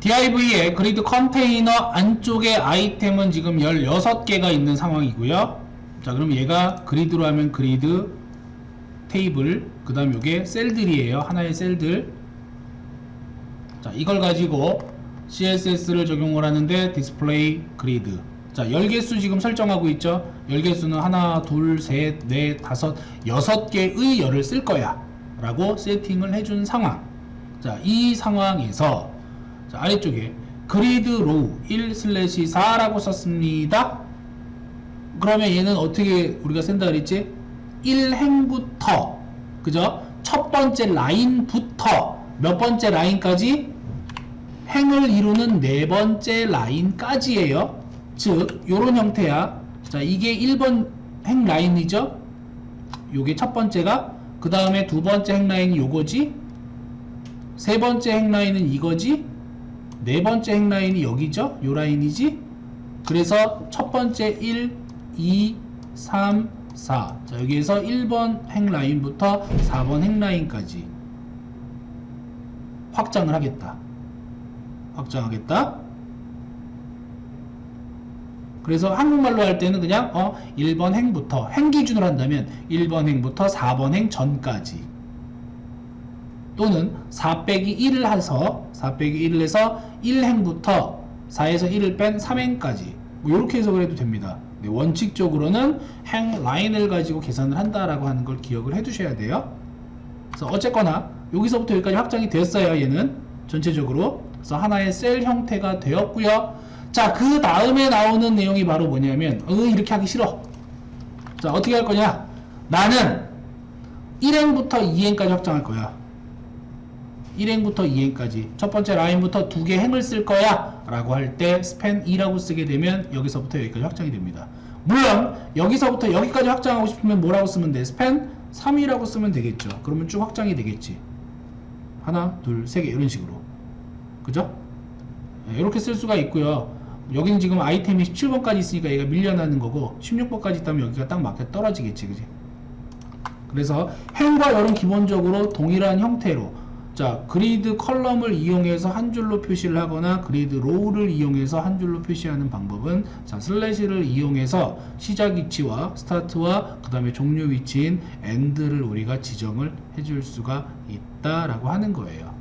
div의 그리드 컨테이너 안쪽에 아이템은 지금 16개가 있는 상황이고요. 자, 그럼 얘가 그리드로 하면 그리드 테이블, 그 다음 요게 셀들이에요. 하나의 셀들. 자, 이걸 가지고 CSS를 적용을 하는데 디스플레이 그리드. 자, 열개수 지금 설정하고 있죠. 열개수는 하나, 둘, 셋, 넷, 다섯, 여섯 개의 열을 쓸 거야. 라고 세팅을 해준 상황. 자, 이 상황에서 자, 아래쪽에 그리드 로우 1 슬래시 4라고 썼습니다. 그러면 얘는 어떻게 우리가 쓴다 그랬지? 1행부터 그죠? 첫 번째 라인부터 몇 번째 라인까지 행을 이루는 네 번째 라인까지예요. 즉 요런 형태야. 자, 이게 1번 행 라인이죠? 요게 첫 번째가 그 다음에 두 번째 행 라인이 요거지? 세 번째 행 라인은 이거지? 네 번째 행 라인이 여기죠? 요 라인이지? 그래서 첫 번째 1, 2, 3, 4. 자, 여기에서 1번 행 라인부터 4번 행 라인까지 확장을 하겠다. 확장하겠다. 그래서 한국말로 할 때는 그냥 어 1번 행부터 행 기준으로 한다면 1번 행부터 4번 행 전까지 또는 4 빼기 1을 해서 4 빼기 1을 해서 1행부터 4에서 1을 뺀 3행까지 뭐 이렇게 해석을 해도 됩니다. 네, 원칙적으로는 행 라인을 가지고 계산을 한다라고 하는 걸 기억을 해두셔야 돼요. 그래서 어쨌거나 여기서부터 여기까지 확장이 됐어요. 얘는 전체적으로 그래서 하나의 셀 형태가 되었고요. 자, 그 다음에 나오는 내용이 바로 뭐냐면 어, 이렇게 하기 싫어. 자, 어떻게 할 거냐? 나는 1행부터 2행까지 확장할 거야. 1행부터 2행까지. 첫 번째 라인부터 두 개 행을 쓸 거야 라고 할 때 스팬 2라고 쓰게 되면 여기서부터 여기까지 확장이 됩니다. 물론 여기서부터 여기까지 확장하고 싶으면 뭐라고 쓰면 돼? 스팬 3이라고 쓰면 되겠죠. 그러면 쭉 확장이 되겠지. 하나 둘 세 개 이런 식으로. 그죠? 네, 이렇게 쓸 수가 있고요. 여기는 지금 아이템이 17번까지 있으니까 얘가 밀려나는 거고 16번까지 있다면 여기가 딱 맞게 떨어지겠지 그지? 그래서 행과 열은 기본적으로 동일한 형태로 자 그리드 컬럼을 이용해서 한 줄로 표시를 하거나 그리드 로우를 이용해서 한 줄로 표시하는 방법은 자 슬래시를 이용해서 시작 위치와 스타트와 그 다음에 종료 위치인 엔드를 우리가 지정을 해줄 수가 있다라고 하는 거예요